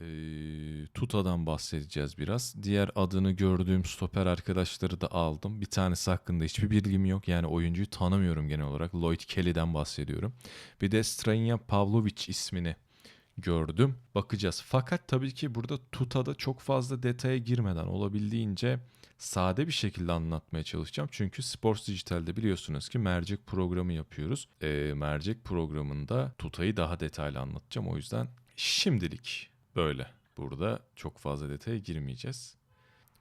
Ee, Tuta'dan bahsedeceğiz biraz. Diğer adını gördüğüm stoper arkadaşları da aldım. Bir tanesi hakkında hiçbir bilgim yok. Yani oyuncuyu tanımıyorum genel olarak. Lloyd Kelly'den bahsediyorum. Bir de Stranja Pavlovic ismini gördüm. Bakacağız. Fakat tabii ki burada Tuta'da çok fazla detaya girmeden olabildiğince sade bir şekilde anlatmaya çalışacağım. Çünkü Sports Dijital'de biliyorsunuz ki mercek programı yapıyoruz. Ee, mercek programında Tuta'yı daha detaylı anlatacağım. O yüzden şimdilik böyle. Burada çok fazla detaya girmeyeceğiz.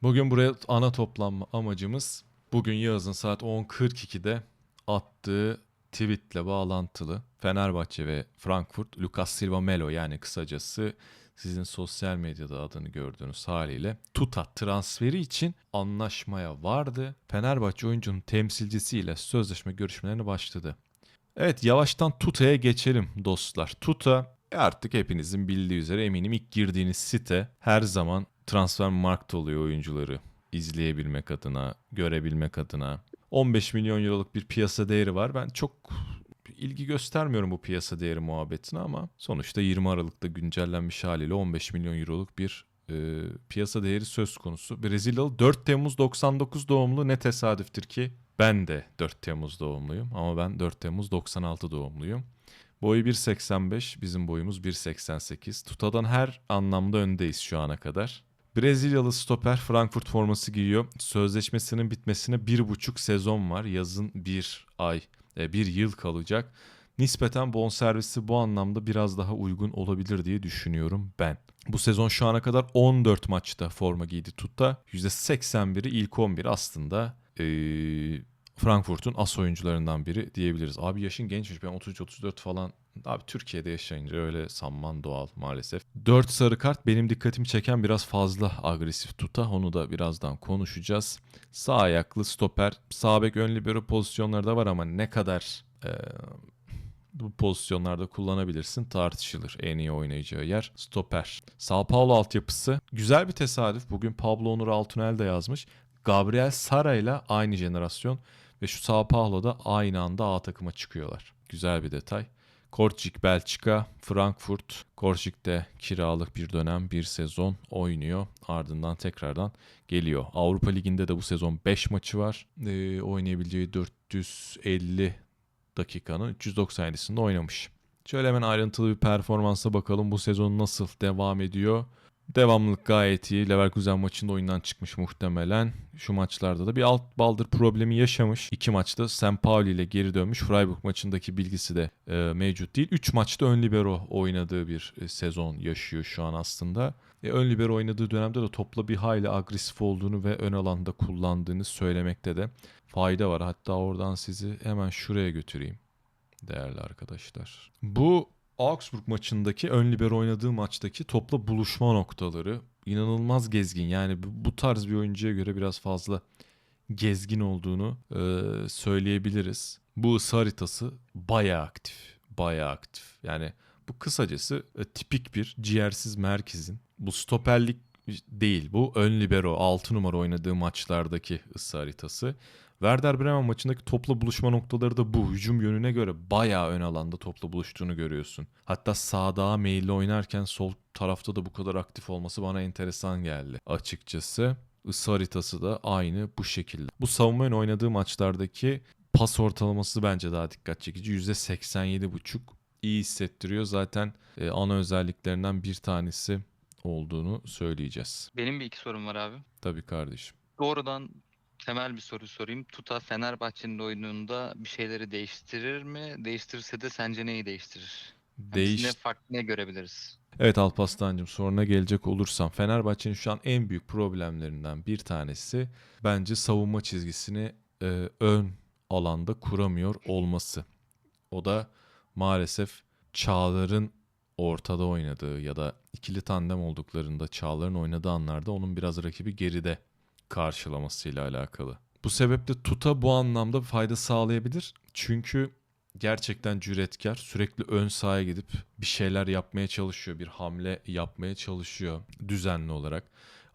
Bugün buraya ana toplanma amacımız bugün Yağız'ın saat 10.42'de attığı tweetle bağlantılı Fenerbahçe ve Frankfurt Lucas Silva Melo yani kısacası sizin sosyal medyada adını gördüğünüz haliyle Tuta transferi için anlaşmaya vardı. Fenerbahçe oyuncunun temsilcisiyle sözleşme görüşmelerine başladı. Evet yavaştan Tuta'ya geçelim dostlar. Tuta artık hepinizin bildiği üzere eminim ilk girdiğiniz site her zaman transfer markt oluyor oyuncuları izleyebilmek adına, görebilmek adına. 15 milyon euroluk bir piyasa değeri var. Ben çok ilgi göstermiyorum bu piyasa değeri muhabbetine ama sonuçta 20 Aralık'ta güncellenmiş haliyle 15 milyon euroluk bir e, piyasa değeri söz konusu. Brezilyalı 4 Temmuz 99 doğumlu ne tesadüftür ki ben de 4 Temmuz doğumluyum ama ben 4 Temmuz 96 doğumluyum. Boyu 1.85, bizim boyumuz 1.88. Tuta'dan her anlamda öndeyiz şu ana kadar. Brezilyalı stoper Frankfurt forması giyiyor. Sözleşmesinin bitmesine bir buçuk sezon var. Yazın bir ay, e, bir yıl kalacak. Nispeten bonservisi bu anlamda biraz daha uygun olabilir diye düşünüyorum ben. Bu sezon şu ana kadar 14 maçta forma giydi Tuta. %81'i ilk 11 aslında ee, Frankfurt'un as oyuncularından biri diyebiliriz. Abi yaşın gençmiş ben 33-34 falan. Abi Türkiye'de yaşayınca öyle sanman doğal maalesef. 4 sarı kart benim dikkatimi çeken biraz fazla agresif tuta. Onu da birazdan konuşacağız. Sağ ayaklı stoper. Sağ bek ön libero pozisyonları da var ama ne kadar e, bu pozisyonlarda kullanabilirsin tartışılır. En iyi oynayacağı yer stoper. Sao Paulo altyapısı. Güzel bir tesadüf. Bugün Pablo Onur Altunel de yazmış. Gabriel Sara ile aynı jenerasyon ve şu Sao Paulo'da aynı anda A takıma çıkıyorlar. Güzel bir detay. Korçik Belçika, Frankfurt. Korçik'te kiralık bir dönem, bir sezon oynuyor. Ardından tekrardan geliyor. Avrupa Ligi'nde de bu sezon 5 maçı var. Ee, oynayabileceği 450 dakikanın 397'sinde oynamış. Şöyle hemen ayrıntılı bir performansa bakalım. Bu sezon nasıl devam ediyor? Devamlılık gayet iyi. Leverkusen maçında oyundan çıkmış muhtemelen. Şu maçlarda da bir alt baldır problemi yaşamış. İki maçta St. Pauli ile geri dönmüş. Freiburg maçındaki bilgisi de e, mevcut değil. Üç maçta ön libero oynadığı bir e, sezon yaşıyor şu an aslında. E, ön libero oynadığı dönemde de topla bir hayli agresif olduğunu ve ön alanda kullandığını söylemekte de fayda var. Hatta oradan sizi hemen şuraya götüreyim değerli arkadaşlar. Bu Augsburg maçındaki ön libero oynadığı maçtaki topla buluşma noktaları inanılmaz gezgin. Yani bu tarz bir oyuncuya göre biraz fazla gezgin olduğunu e, söyleyebiliriz. Bu ısı haritası bayağı aktif. Bayağı aktif. Yani bu kısacası e, tipik bir ciğersiz merkezin. Bu stoperlik değil. Bu ön libero 6 numara oynadığı maçlardaki ısı haritası. Werder Bremen maçındaki topla buluşma noktaları da bu. Hücum yönüne göre bayağı ön alanda topla buluştuğunu görüyorsun. Hatta sağda meyilli oynarken sol tarafta da bu kadar aktif olması bana enteresan geldi açıkçası. Isı haritası da aynı bu şekilde. Bu savunma ön oynadığı maçlardaki pas ortalaması bence daha dikkat çekici. %87,5 iyi hissettiriyor. Zaten e, ana özelliklerinden bir tanesi olduğunu söyleyeceğiz. Benim bir iki sorum var abi. Tabii kardeşim. Doğrudan temel bir soru sorayım. Tuta Fenerbahçe'nin oyununda bir şeyleri değiştirir mi? Değiştirirse de sence neyi değiştirir? Değiş... ne farklı ne görebiliriz? Evet Alpaslancığım soruna gelecek olursam Fenerbahçe'nin şu an en büyük problemlerinden bir tanesi bence savunma çizgisini e, ön alanda kuramıyor olması. O da maalesef Çağlar'ın ortada oynadığı ya da ikili tandem olduklarında Çağlar'ın oynadığı anlarda onun biraz rakibi geride karşılamasıyla alakalı. Bu sebeple Tuta bu anlamda fayda sağlayabilir. Çünkü gerçekten cüretkar. Sürekli ön sahaya gidip bir şeyler yapmaya çalışıyor. Bir hamle yapmaya çalışıyor düzenli olarak.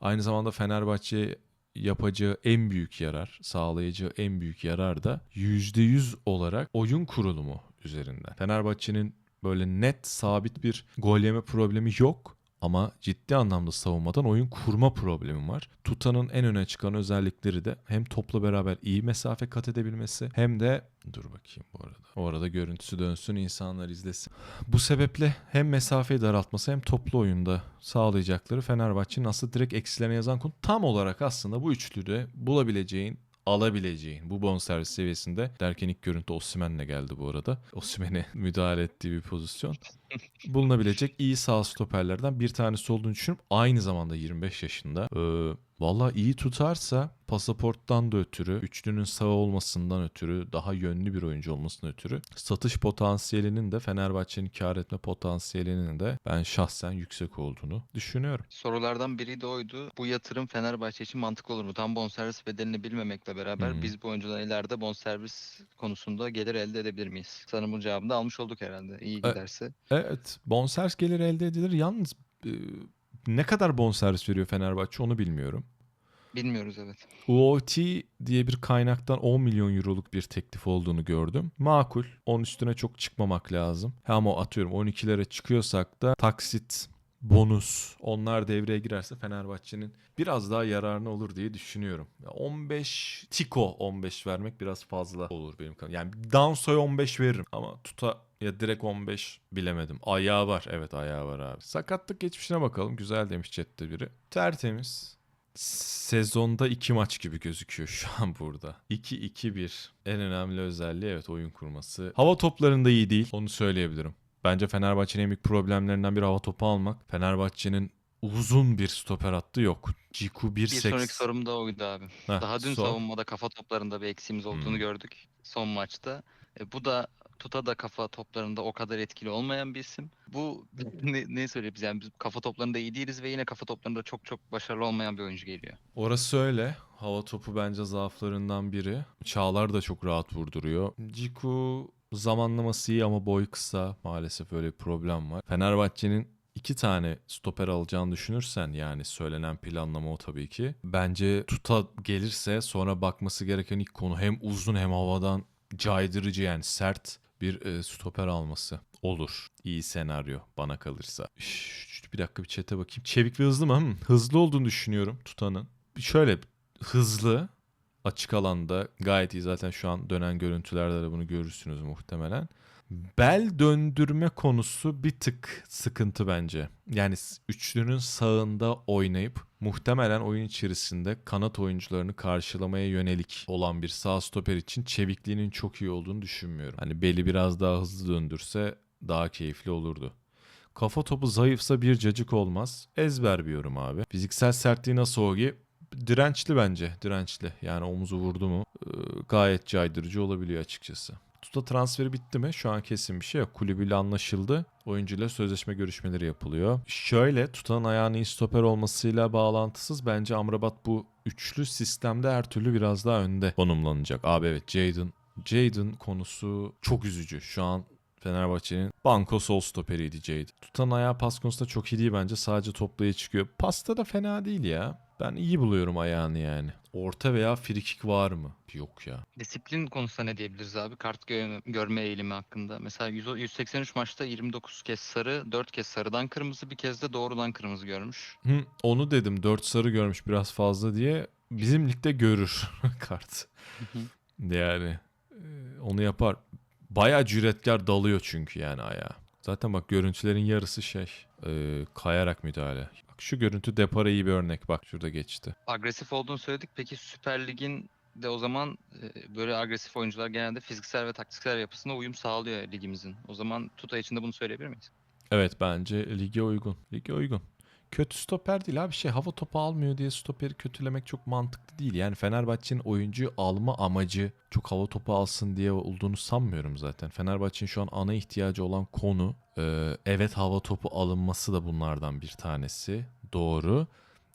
Aynı zamanda Fenerbahçe yapacağı en büyük yarar, sağlayacağı en büyük yarar da %100 olarak oyun kurulumu üzerinden. Fenerbahçe'nin böyle net sabit bir gol yeme problemi yok. Ama ciddi anlamda savunmadan oyun kurma problemi var. Tuta'nın en öne çıkan özellikleri de hem topla beraber iyi mesafe kat edebilmesi hem de dur bakayım bu arada. O arada görüntüsü dönsün insanlar izlesin. Bu sebeple hem mesafeyi daraltması hem toplu oyunda sağlayacakları Fenerbahçe'nin aslında direkt eksilerine yazan konu tam olarak aslında bu üçlüde bulabileceğin alabileceğin bu bonservis seviyesinde derken ilk görüntü Osimhen'le geldi bu arada. Osimhen'e müdahale ettiği bir pozisyon. Bulunabilecek iyi sağ stoperlerden bir tanesi olduğunu düşünüyorum. Aynı zamanda 25 yaşında. Ee, Valla iyi tutarsa pasaporttan da ötürü, üçlünün sağ olmasından ötürü, daha yönlü bir oyuncu olmasından ötürü satış potansiyelinin de Fenerbahçe'nin kar etme potansiyelinin de ben şahsen yüksek olduğunu düşünüyorum. Sorulardan biri de oydu. Bu yatırım Fenerbahçe için mantıklı olur mu? Tam bonservis bedelini bilmemekle beraber Hı. biz bu oyuncudan ileride bonservis konusunda gelir elde edebilir miyiz? Sanırım bu cevabını da almış olduk herhalde. İyi E- giderse. Evet bonservis geliri elde edilir. Yalnız e, ne kadar bonservis veriyor Fenerbahçe onu bilmiyorum. Bilmiyoruz evet. UOT diye bir kaynaktan 10 milyon euroluk bir teklif olduğunu gördüm. Makul. Onun üstüne çok çıkmamak lazım. Ama atıyorum 12'lere çıkıyorsak da taksit, bonus onlar devreye girerse Fenerbahçe'nin biraz daha yararına olur diye düşünüyorum. Ya 15 Tiko 15 vermek biraz fazla olur benim kanım. Yani Dansoy 15 veririm ama tuta ya direkt 15 bilemedim. Ayağı var. Evet ayağı var abi. Sakatlık geçmişine bakalım. Güzel demiş chatte biri. Tertemiz. Sezonda iki maç gibi gözüküyor şu an burada. 2-2-1. En önemli özelliği evet oyun kurması. Hava toplarında iyi değil. Onu söyleyebilirim. Bence Fenerbahçe'nin en büyük problemlerinden biri hava topu almak. Fenerbahçe'nin uzun bir stoper hattı yok. Ciku Bir sonraki 1.8. sorum da oydu abi. Heh, Daha dün sor. savunmada kafa toplarında bir eksiğimiz olduğunu Hmm. gördük son maçta. E, bu da Tuta da kafa toplarında o kadar etkili olmayan bir isim. Bu ne, ne söyleyebiliriz yani biz kafa toplarında iyi değiliz ve yine kafa toplarında çok çok başarılı olmayan bir oyuncu geliyor. Orası öyle. Hava topu bence zaaflarından biri. Çağlar da çok rahat vurduruyor. Ciku zamanlaması iyi ama boy kısa. Maalesef öyle bir problem var. Fenerbahçe'nin iki tane stoper alacağını düşünürsen yani söylenen planlama o tabii ki. Bence tuta gelirse sonra bakması gereken ilk konu hem uzun hem havadan caydırıcı yani sert bir e, stoper alması olur. İyi senaryo bana kalırsa. Şşş, bir dakika bir chat'e bakayım. Çevik ve hızlı mı? Hmm, hızlı olduğunu düşünüyorum tutanın. Şöyle hızlı açık alanda gayet iyi zaten şu an dönen görüntülerde de bunu görürsünüz muhtemelen. Bel döndürme konusu bir tık sıkıntı bence. Yani üçlünün sağında oynayıp muhtemelen oyun içerisinde kanat oyuncularını karşılamaya yönelik olan bir sağ stoper için çevikliğinin çok iyi olduğunu düşünmüyorum. Hani beli biraz daha hızlı döndürse daha keyifli olurdu. Kafa topu zayıfsa bir cacık olmaz. Ezber bir yorum abi. Fiziksel sertliği nasıl Ogi? Dirençli bence. Dirençli. Yani omuzu vurdu mu e, gayet caydırıcı olabiliyor açıkçası. Tuta transferi bitti mi? Şu an kesin bir şey yok. Kulübüyle anlaşıldı. Oyuncuyla sözleşme görüşmeleri yapılıyor. Şöyle Tuta'nın ayağının stoper olmasıyla bağlantısız bence Amrabat bu üçlü sistemde her türlü biraz daha önde konumlanacak. Abi evet Jadon. Jadon konusu çok üzücü. Şu an Fenerbahçe'nin banko sol stoperiydi Jade. Tutan ayağı pas konusunda çok iyi değil bence. Sadece toplaya çıkıyor. Pasta da fena değil ya. Ben iyi buluyorum ayağını yani. Orta veya frikik var mı? Yok ya. Disiplin konusunda ne diyebiliriz abi? Kart gö- görme eğilimi hakkında. Mesela 100 183 maçta 29 kez sarı, 4 kez sarıdan kırmızı, bir kez de doğrudan kırmızı görmüş. Hı, onu dedim 4 sarı görmüş biraz fazla diye. Bizim ligde görür kart. hı. yani e, onu yapar. Bayağı cüretkar dalıyor çünkü yani ayağa. Zaten bak görüntülerin yarısı şey e, kayarak müdahale. Bak şu görüntü Depara iyi bir örnek. Bak şurada geçti. Agresif olduğunu söyledik. Peki Süper Lig'in de o zaman e, böyle agresif oyuncular genelde fiziksel ve taktiksel yapısına uyum sağlıyor ligimizin. O zaman Tuta için de bunu söyleyebilir miyiz? Evet bence lige uygun. Lige uygun. Kötü stoper değil abi şey hava topu almıyor diye stoperi kötülemek çok mantıklı değil. Yani Fenerbahçe'nin oyuncuyu alma amacı çok hava topu alsın diye olduğunu sanmıyorum zaten. Fenerbahçe'nin şu an ana ihtiyacı olan konu e, evet hava topu alınması da bunlardan bir tanesi. Doğru.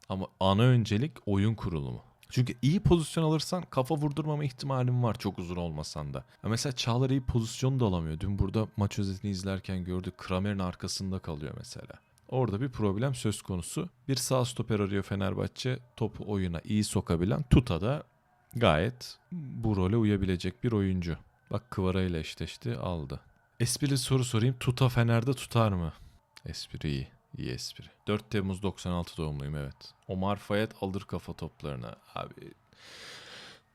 Ama ana öncelik oyun kurulumu. Çünkü iyi pozisyon alırsan kafa vurdurmama ihtimalin var çok uzun olmasan da. Ya mesela Çağlar iyi pozisyon da alamıyor. Dün burada maç özetini izlerken gördük. Kramer'in arkasında kalıyor mesela. Orada bir problem söz konusu. Bir sağ stoper arıyor Fenerbahçe. Topu oyuna iyi sokabilen Tuta da gayet bu role uyabilecek bir oyuncu. Bak Kıvara ile eşleşti aldı. Esprili soru sorayım. Tuta Fener'de tutar mı? Espri iyi. İyi espri. 4 Temmuz 96 doğumluyum evet. Omar Fayet alır kafa toplarına. Abi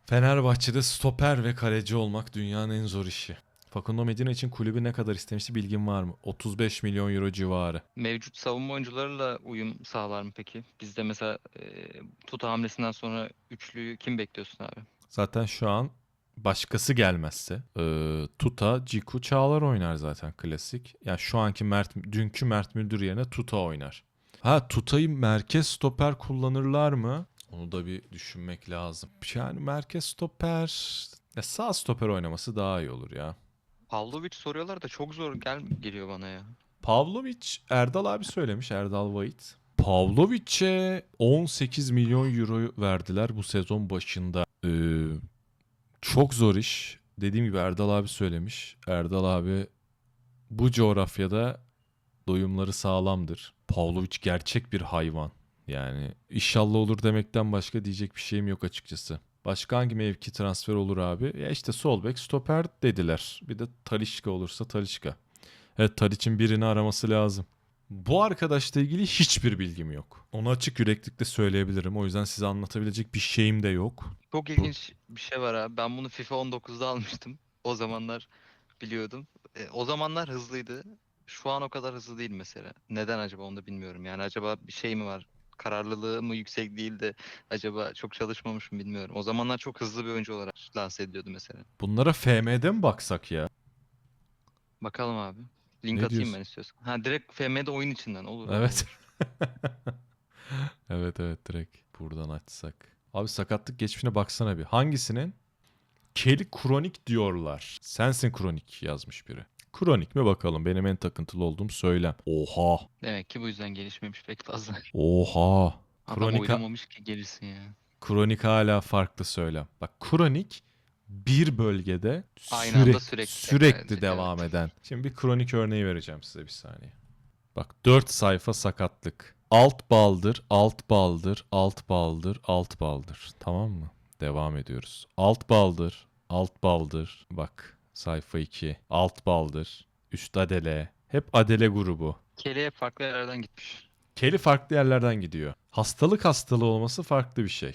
Fenerbahçe'de stoper ve kaleci olmak dünyanın en zor işi. Facundo Medina için kulübü ne kadar istemişti bilgin var mı? 35 milyon euro civarı. Mevcut savunma oyuncularıyla uyum sağlar mı peki? Bizde mesela e, Tuta hamlesinden sonra üçlüyü kim bekliyorsun abi? Zaten şu an başkası gelmezse e, Tuta, Ciku, Çağlar oynar zaten klasik. Yani şu anki Mert, dünkü Mert Müldür yerine Tuta oynar. Ha Tuta'yı merkez stoper kullanırlar mı? Onu da bir düşünmek lazım. Yani merkez stoper, ya sağ stoper oynaması daha iyi olur ya. Pavlovic soruyorlar da çok zor gel geliyor bana ya. Pavlovic, Erdal abi söylemiş, Erdal Vahit. Pavlovic'e 18 milyon euro verdiler bu sezon başında. Ee, çok zor iş. Dediğim gibi Erdal abi söylemiş. Erdal abi bu coğrafyada doyumları sağlamdır. Pavlovic gerçek bir hayvan. Yani inşallah olur demekten başka diyecek bir şeyim yok açıkçası. Başka hangi mevki transfer olur abi? Ya işte sol bek, stoper dediler. Bir de Talişka olursa Talişka. Evet Tadiç'in birini araması lazım. Bu arkadaşla ilgili hiçbir bilgim yok. Onu açık yüreklikle söyleyebilirim. O yüzden size anlatabilecek bir şeyim de yok. Çok ilginç bir şey var abi. Ben bunu FIFA 19'da almıştım. O zamanlar biliyordum. E, o zamanlar hızlıydı. Şu an o kadar hızlı değil mesela. Neden acaba onu da bilmiyorum. Yani acaba bir şey mi var? Kararlılığı mı yüksek değil de acaba çok çalışmamış mı bilmiyorum. O zamanlar çok hızlı bir oyuncu olarak lanse ediliyordu mesela. Bunlara FM'de mi baksak ya? Bakalım abi. Link Ne atayım diyorsun? ben istiyorsan. Ha direkt FM'de oyun içinden olur. Evet. evet evet direkt buradan açsak. Abi sakatlık geçmişine baksana bir. Hangisinin? Kelly kronik diyorlar. Sensin kronik yazmış biri. Kronik mi bakalım benim en takıntılı olduğum söylem. Oha. Demek ki bu yüzden gelişmemiş pek fazla. Oha. Adam Kronika- oynamamış ki gelirsin ya. Kronik hala farklı söylem. Bak kronik bir bölgede Aynı anda sürekli, sürekli tekrar edecek, devam eden. Şimdi bir kronik örneği vereceğim size bir saniye. Bak 4 sayfa sakatlık. Alt baldır, alt baldır, alt baldır, alt baldır. Tamam mı? Devam ediyoruz. Alt baldır, alt baldır. Bak sayfa 2. Alt baldır, üst adele. Hep adele grubu. Keleğe farklı yerlerden gitmiş. Keli farklı yerlerden gidiyor. Hastalık hastalığı olması farklı bir şey.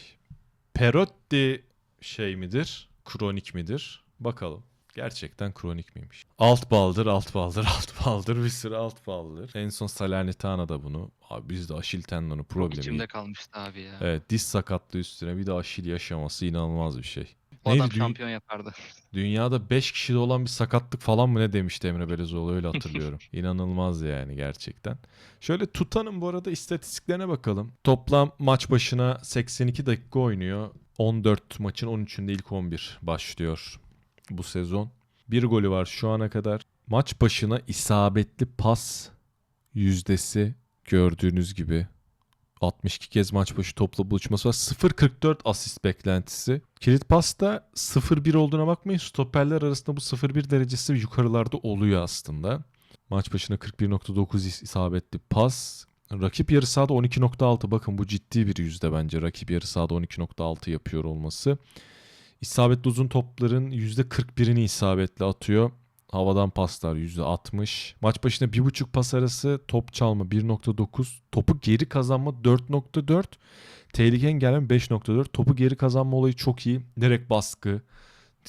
Perotti şey midir? Kronik midir? Bakalım. Gerçekten kronik miymiş? Alt baldır, alt baldır, alt baldır, bir sürü alt baldır. En son Salernitana da bunu. Abi bizde aşil tendonu problemi. içimde kalmıştı abi ya. Evet diz sakatlığı üstüne bir de aşil yaşaması inanılmaz bir şey. O neydi adam şampiyon yapardı. Dünyada 5 kişide olan bir sakatlık falan mı ne demişti Emre Belezoğlu öyle hatırlıyorum. İnanılmaz yani gerçekten. Şöyle Tuta'nın bu arada istatistiklerine bakalım. Toplam maç başına 82 dakika oynuyor. 14 maçın 13'ünde ilk 11 başlıyor bu sezon. Bir golü var şu ana kadar. Maç başına isabetli pas yüzdesi gördüğünüz gibi 62 kez maç başı topla buluşması var. 0.44 asist beklentisi. Kilit pasta 0-1 olduğuna bakmayın. Stoperler arasında bu 0-1 derecesi yukarılarda oluyor aslında. Maç başına 41.9 is- isabetli pas. Rakip yarı sahada 12.6. Bakın bu ciddi bir yüzde bence. Rakip yarı sahada 12.6 yapıyor olması. İsabetli uzun topların %41'ini isabetli atıyor. Havadan paslar %60. Maç başına 1.5 pas arası top çalma 1.9. Topu geri kazanma 4.4. Tehlike engelleme 5.4. Topu geri kazanma olayı çok iyi. Direkt baskı,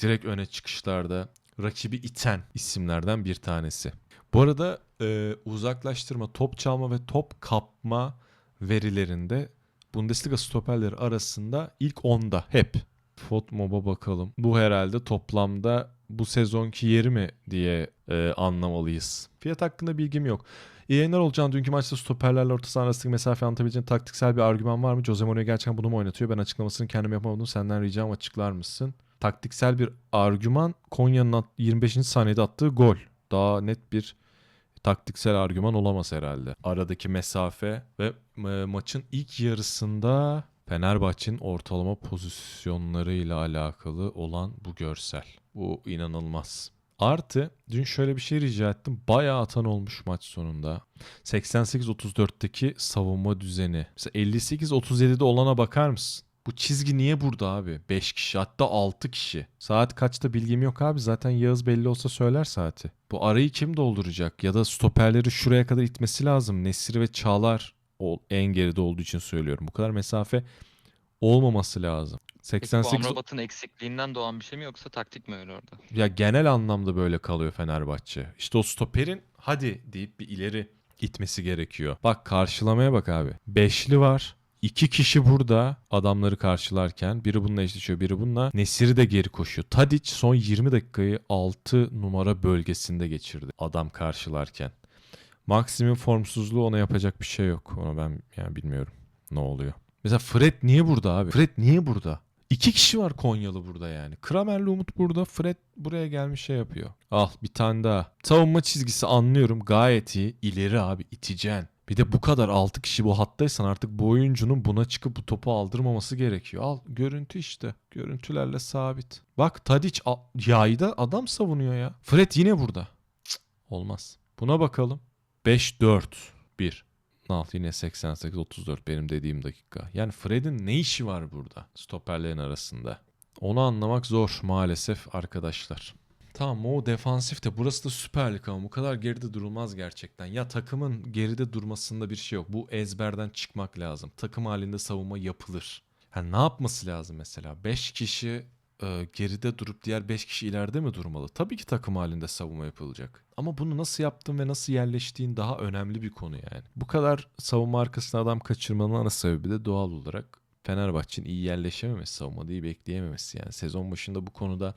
direkt öne çıkışlarda rakibi iten isimlerden bir tanesi. Bu arada e, uzaklaştırma, top çalma ve top kapma verilerinde Bundesliga stoperleri arasında ilk 10'da hep. Fotmob'a bakalım. Bu herhalde toplamda bu sezonki yeri mi diye e, anlamalıyız. Fiyat hakkında bilgim yok. İyi yayınlar olacağını dünkü maçta stoperlerle orta saha arasındaki mesafe anlatabileceğin taktiksel bir argüman var mı? Jose Mourinho gerçekten bunu mu oynatıyor? Ben açıklamasını kendim yapamadım. Senden ricam açıklar mısın? Taktiksel bir argüman Konya'nın at- 25. saniyede attığı gol. Daha net bir taktiksel argüman olamaz herhalde. Aradaki mesafe ve e, maçın ilk yarısında Fenerbahçe'nin ortalama pozisyonlarıyla alakalı olan bu görsel. Bu inanılmaz. Artı dün şöyle bir şey rica ettim. Bayağı atan olmuş maç sonunda. 88-34'teki savunma düzeni. Mesela 58-37'de olana bakar mısın? Bu çizgi niye burada abi? 5 kişi hatta 6 kişi. Saat kaçta bilgim yok abi. Zaten Yağız belli olsa söyler saati. Bu arayı kim dolduracak? Ya da stoperleri şuraya kadar itmesi lazım. Nesir ve Çağlar o en geride olduğu için söylüyorum. Bu kadar mesafe olmaması lazım. Peki bu 88 Amrabat'ın eksikliğinden doğan bir şey mi yoksa taktik mi öyle orada? ya genel anlamda böyle kalıyor Fenerbahçe. İşte o stoperin hadi deyip bir ileri itmesi gerekiyor. Bak karşılamaya bak abi. Beşli var. İki kişi burada adamları karşılarken biri bununla eşleşiyor biri bununla. Nesiri de geri koşuyor. Tadic son 20 dakikayı 6 numara bölgesinde geçirdi adam karşılarken. Maxim'in formsuzluğu ona yapacak bir şey yok. Ona ben yani bilmiyorum ne oluyor. Mesela Fred niye burada abi? Fred niye burada? İki kişi var Konyalı burada yani. Kramer'le Umut burada. Fred buraya gelmiş şey yapıyor. Al bir tane daha. Savunma çizgisi anlıyorum. Gayet iyi. İleri abi iteceksin. Bir de bu kadar 6 kişi bu hattaysan artık bu oyuncunun buna çıkıp bu topu aldırmaması gerekiyor. Al görüntü işte. Görüntülerle sabit. Bak Tadic yayda adam savunuyor ya. Fred yine burada. Cık, olmaz. Buna bakalım. 5-4-1. Al yine 88-34 benim dediğim dakika. Yani Fred'in ne işi var burada stoperlerin arasında? Onu anlamak zor maalesef arkadaşlar. Tamam o defansif de burası da Süper Lig ama bu kadar geride durulmaz gerçekten. Ya takımın geride durmasında bir şey yok. Bu ezberden çıkmak lazım. Takım halinde savunma yapılır. Ha, ne yapması lazım mesela? 5 kişi e, geride durup diğer 5 kişi ileride mi durmalı? Tabii ki takım halinde savunma yapılacak. Ama bunu nasıl yaptın ve nasıl yerleştiğin daha önemli bir konu yani. Bu kadar savunma arkasına adam kaçırmanın ana sebebi de doğal olarak Fenerbahçe'nin iyi yerleşememesi, savunmada iyi bekleyememesi. Yani sezon başında bu konuda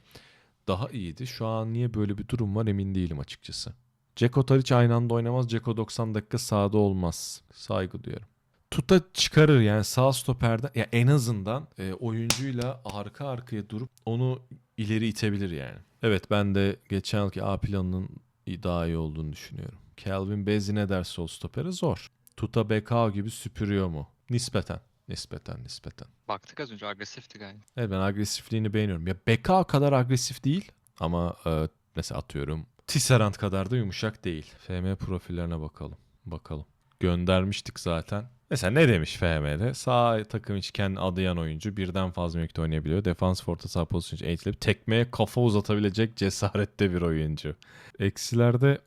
daha iyiydi. Şu an niye böyle bir durum var emin değilim açıkçası. Ceko Tadic aynı anda oynamaz. Ceko 90 dakika sahada olmaz. Saygı duyuyorum. Tuta çıkarır yani sağ stoperden ya en azından e, oyuncuyla arka arkaya durup onu ileri itebilir yani. Evet ben de geçen yılki A planının daha iyi olduğunu düşünüyorum. Calvin Bezi ne derse o stopere zor. Tuta Bekao gibi süpürüyor mu? Nispeten. Nispeten nispeten. Baktık az önce agresifti gayet. Evet ben agresifliğini beğeniyorum. Ya Bekao kadar agresif değil ama e, mesela atıyorum Tisserand kadar da yumuşak değil. FM profillerine bakalım. Bakalım. Göndermiştik zaten. Mesela ne demiş FM'de? Sağ takım için kendi adayan oyuncu birden fazla mevkide oynayabiliyor. Defans orta saha pozisyonu eğitilip tekmeye kafa uzatabilecek cesarette bir oyuncu. Eksilerde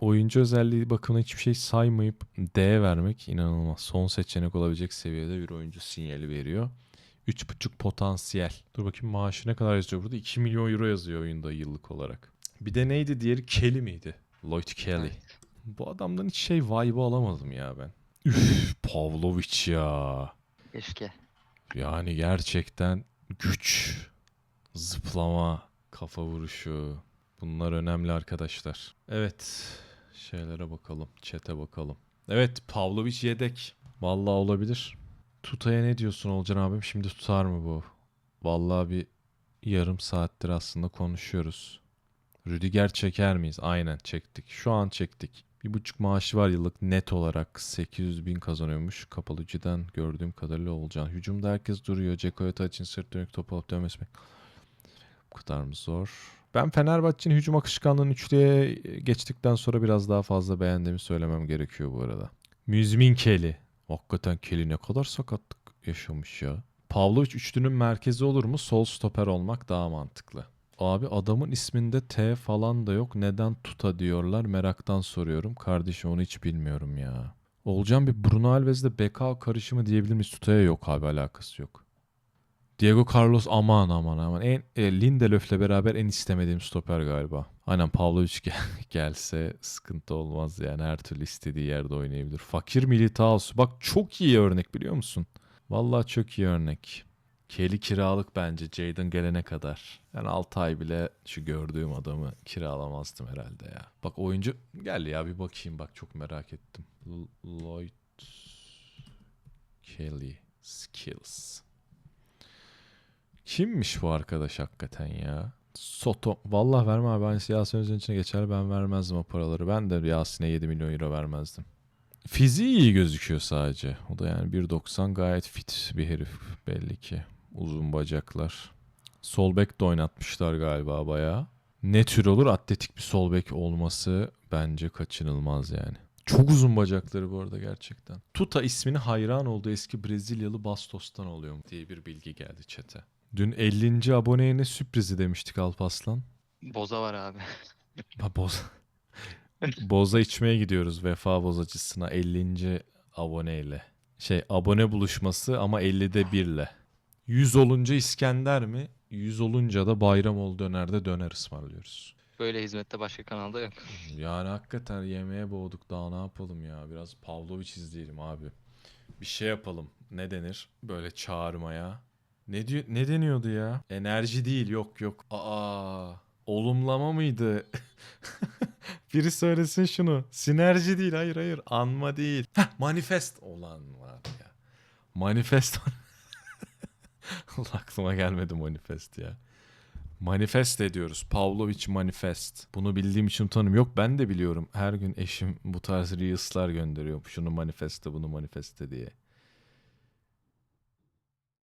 oyuncu özelliği bakımına hiçbir şey saymayıp D vermek inanılmaz. Son seçenek olabilecek seviyede bir oyuncu sinyali veriyor. 3.5 potansiyel. Dur bakayım maaşı ne kadar yazıyor burada? 2 milyon euro yazıyor oyunda yıllık olarak. Bir de neydi diğeri? Kelly miydi? Lloyd Kelly. Bu adamdan hiç şey vibe'ı alamadım ya ben. Üf Pavlovic ya. Keşke. Yani gerçekten güç, zıplama, kafa vuruşu. Bunlar önemli arkadaşlar. Evet. Şeylere bakalım. Çete bakalım. Evet Pavlovic yedek. Vallahi olabilir. Tuta'ya ne diyorsun Olcan abim? Şimdi tutar mı bu? Vallahi bir yarım saattir aslında konuşuyoruz. Rüdiger çeker miyiz? Aynen çektik. Şu an çektik. Bir buçuk maaşı var yıllık net olarak 800 bin kazanıyormuş. Kapalıcıdan gördüğüm kadarıyla olacak. Hücumda herkes duruyor. Ceko'ya için sırt dönük topu alıp dönmesi. Bu kadar mı zor? Ben Fenerbahçe'nin hücum akışkanlığını üçlüye geçtikten sonra biraz daha fazla beğendiğimi söylemem gerekiyor bu arada. Müzmin Kelly. Hakikaten Kelly ne kadar sakatlık yaşamış ya. Pavlovic üçlünün merkezi olur mu? Sol stoper olmak daha mantıklı. Abi adamın isminde T falan da yok. Neden Tuta diyorlar? Meraktan soruyorum. Kardeşim onu hiç bilmiyorum ya. Olcan bir Bruno Alves'le Bekao karışımı diyebilir miyiz? Tuta'ya yok abi alakası yok. Diego Carlos aman aman aman. En, e, Lindelöf'le beraber en istemediğim stoper galiba. Aynen Pavlovic gel- gelse sıkıntı olmaz yani. Her türlü istediği yerde oynayabilir. Fakir Militao. Bak çok iyi örnek biliyor musun? Vallahi çok iyi örnek. Kelly kiralık bence Jadon gelene kadar. Yani 6 ay bile şu gördüğüm adamı kiralamazdım herhalde ya. Bak oyuncu gel ya bir bakayım bak çok merak ettim. Lloyd Kelly Skills. Kimmiş bu arkadaş hakikaten ya? Soto. Vallahi verme abi. Hani Yasin içine geçer ben vermezdim o paraları. Ben de Yasin'e 7 milyon euro vermezdim. Fiziği iyi gözüküyor sadece. O da yani 1.90 gayet fit bir herif belli ki. Uzun bacaklar. Sol bek de oynatmışlar galiba bayağı. Ne tür olur atletik bir sol bek olması bence kaçınılmaz yani. Çok uzun bacakları bu arada gerçekten. Tuta ismini hayran olduğu eski Brezilyalı Bastos'tan oluyor diye bir bilgi geldi çete. Dün 50. aboneye ne sürprizi demiştik Alpaslan. Boza var abi. Ha, boz... Boza içmeye gidiyoruz vefa bozacısına 50. aboneyle. Şey abone buluşması ama 50'de 1 ile. 100 olunca İskender mi? 100 olunca da bayram ol dönerde döner ısmarlıyoruz. Böyle hizmette başka kanalda yok. Yani hakikaten yemeğe boğduk daha ne yapalım ya. Biraz Pavlovic izleyelim abi. Bir şey yapalım. Ne denir? Böyle çağırmaya. Ne diyor ne deniyordu ya? Enerji değil yok yok. Aa olumlama mıydı? Biri söylesin şunu. Sinerji değil hayır hayır. Anma değil. Heh, manifest olan var ya. Manifest. Aklıma gelmedi manifest ya. Manifest ediyoruz. Pavlovic Manifest. Bunu bildiğim için utanım yok. Ben de biliyorum. Her gün eşim bu tarz reels'lar gönderiyor. Şunu manifeste bunu manifeste diye.